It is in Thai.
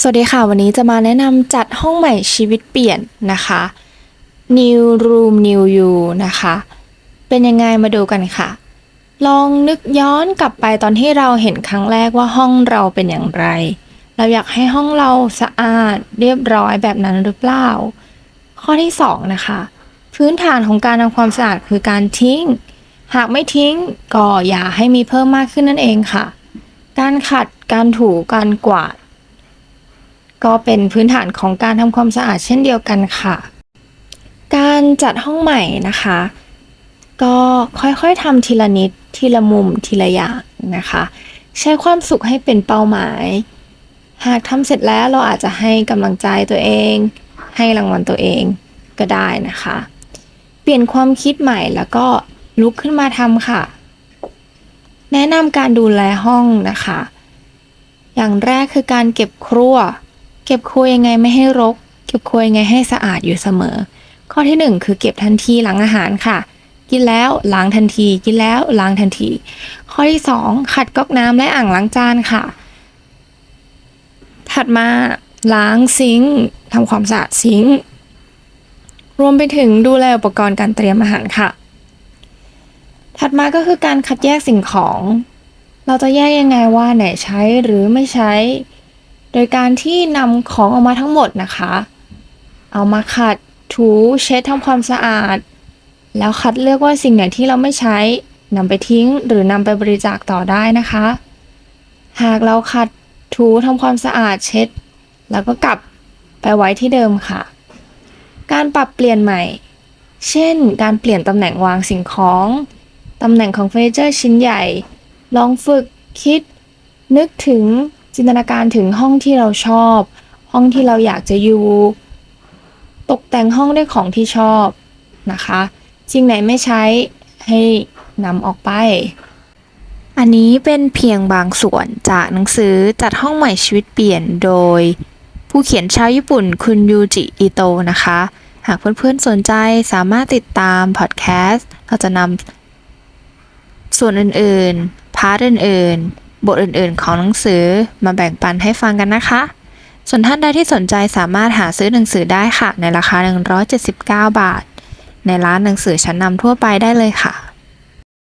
สวัสดีค่ะ วันนี้จะมาแนะนำจัดห้องใหม่ชีวิตเปลี่ยนนะคะ New Room New You นะคะ เป็นยังไงมาดูกันค่ะ ลองนึกย้อนกลับไปตอนที่เราเห็นครั้งแรกว่าห้องเราเป็นอย่างไร เราอยากให้ห้องเราสะอาดเรียบร้อยแบบนั้นหรือเปล่า ข้อที่ 2 นะคะ พื้นฐานของการทำความสะอาดคือการทิ้ง หากไม่ทิ้งก็อย่าให้มีเพิ่มมากขึ้นนั่นเองค่ะ การขัดการถูการกวาด ก็เป็นพื้นฐานของการทำความสะอาดเช่นเดียวกันค่ะ การจัดห้องใหม่นะคะ ก็ค่อยๆทำทีละนิดทีละมุมทีละอย่างนะคะ ใช้ความสุขให้เป็นเป้าหมาย หากทำเสร็จแล้วเราอาจจะให้กำลังใจตัวเอง ให้รางวัลตัวเองก็ได้นะคะ เปลี่ยนความคิดใหม่แล้วก็ลุกขึ้นมาทำค่ะ แนะนำการดูแลห้องนะคะ อย่างแรกคือการเก็บครัว เก็บครัวยังไงไม่ให้รก เก็บครัวยังไงให้สะอาดอยู่เสมอ ข้อที่หนึ่งคือเก็บทันทีหลังอาหารค่ะ กินแล้วล้างทันที กินแล้วล้างทันที ข้อที่สองขัดก๊อกน้ำและอ่างล้างจานค่ะ ถัดมาล้างซิงค์ทำความสะอาดซิงค์รวมไปถึงดูแลอุปกรณ์การเตรียมอาหารค่ะ ถัดมาก็คือการคัดแยกสิ่งของ เราจะแยกยังไงว่าไหนใช้หรือไม่ใช้ โดยการที่นำของออกมาทั้งหมดนะคะ เอามาขัดถูเช็ดทำความสะอาด แล้วคัดเลือกว่าสิ่งไหนที่เราไม่ใช้นำไปทิ้งหรือนำไปบริจาคต่อได้นะคะ หากเราขัดถูทำความสะอาดเช็ด แล้วก็กลับไปไว้ที่เดิมค่ะ การปรับเปลี่ยนใหม่ เช่น การเปลี่ยนตำแหน่งวางสิ่งของตำแหน่งของเฟอร์นิเจอร์ชิ้นใหญ่ ลองฝึกคิด นึกถึง จินตนาการถึงห้องที่เราชอบ ห้องที่เราอยากจะอยู่ ตกแต่งห้องด้วยของที่ชอบนะคะสิ่งไหนไม่ใช้ให้นำออกไป อันนี้เป็นเพียงบางส่วนจากหนังสือจัดห้องใหม่ชีวิตเปลี่ยนโดย ผู้เขียนชาวญี่ปุ่นคุณยูจิอิโตนะคะ หากเพื่อนๆสนใจสามารถติดตามพอดแคสต์เราจะนำส่วนอื่นๆ พาร์ทอื่นๆ บทอื่นๆ ของหนังสือมาแบ่งปันให้ฟังกันนะคะ ส่วนท่านใดที่สนใจสามารถหาซื้อหนังสือได้ค่ะ ในราคา 179 บาท ในร้านหนังสือชั้นนำทั่วไปได้เลยค่ะ